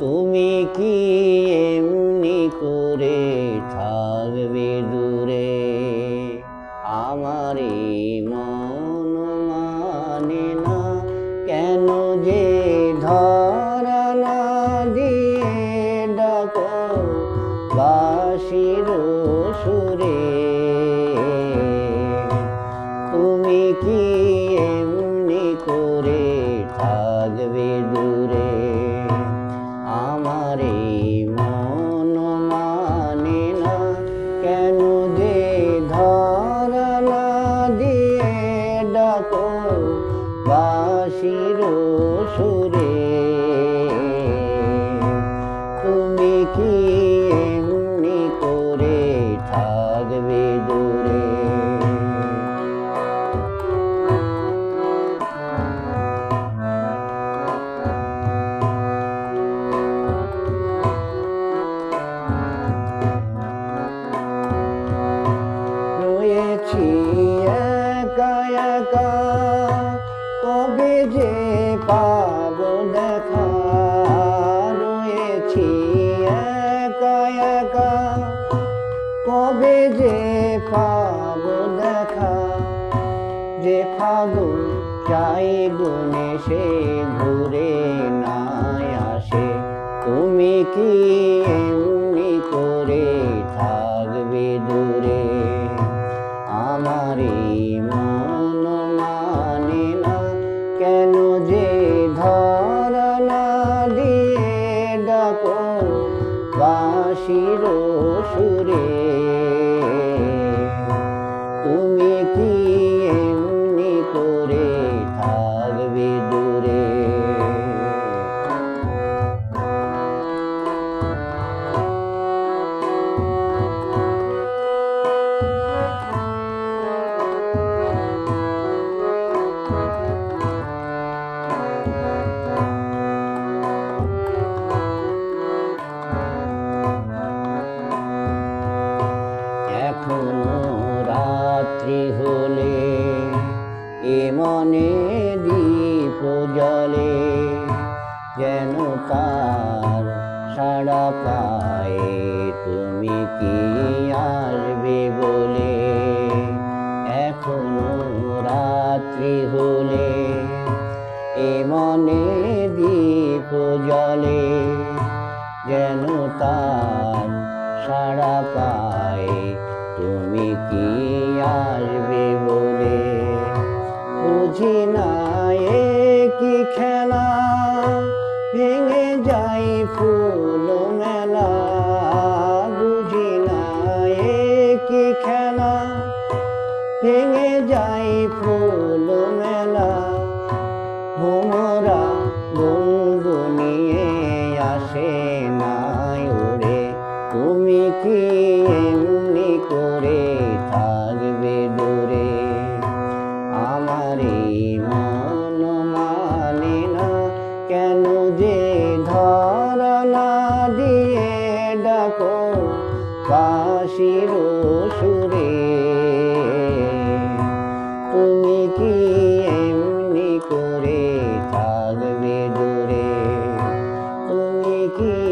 তুমি কি এমনি করে থাকবে দূরে সুরে। তুমি কি এমনি করে থাকবে পাবো দেখা রয়েছি একা একা। কবে যে পাবো দেখা যে ফাগুন চাই গুনে সে ঘুরে নাই আসে। তুমি কি সুরে। মনে দীপ জলে যেন তার সাড়া পায়ে। তুমি কি আসবে বলে এখনও রাত্রি হলে? এ মনে দীপ জলে যেন তার সাড়া পায়। তুমি কি আসবে বলে ফুল মেলা বুঝি না কি খেলা? ভেঙে যাই ফুল মেলা ভোমরা গুনগুনিয়ে আসে নাই উড়ে তুমি কি এমনি করে থাকবে শিরো সুরে। তুমি কি এমনি করে থাকবে দূরে? তুমি কি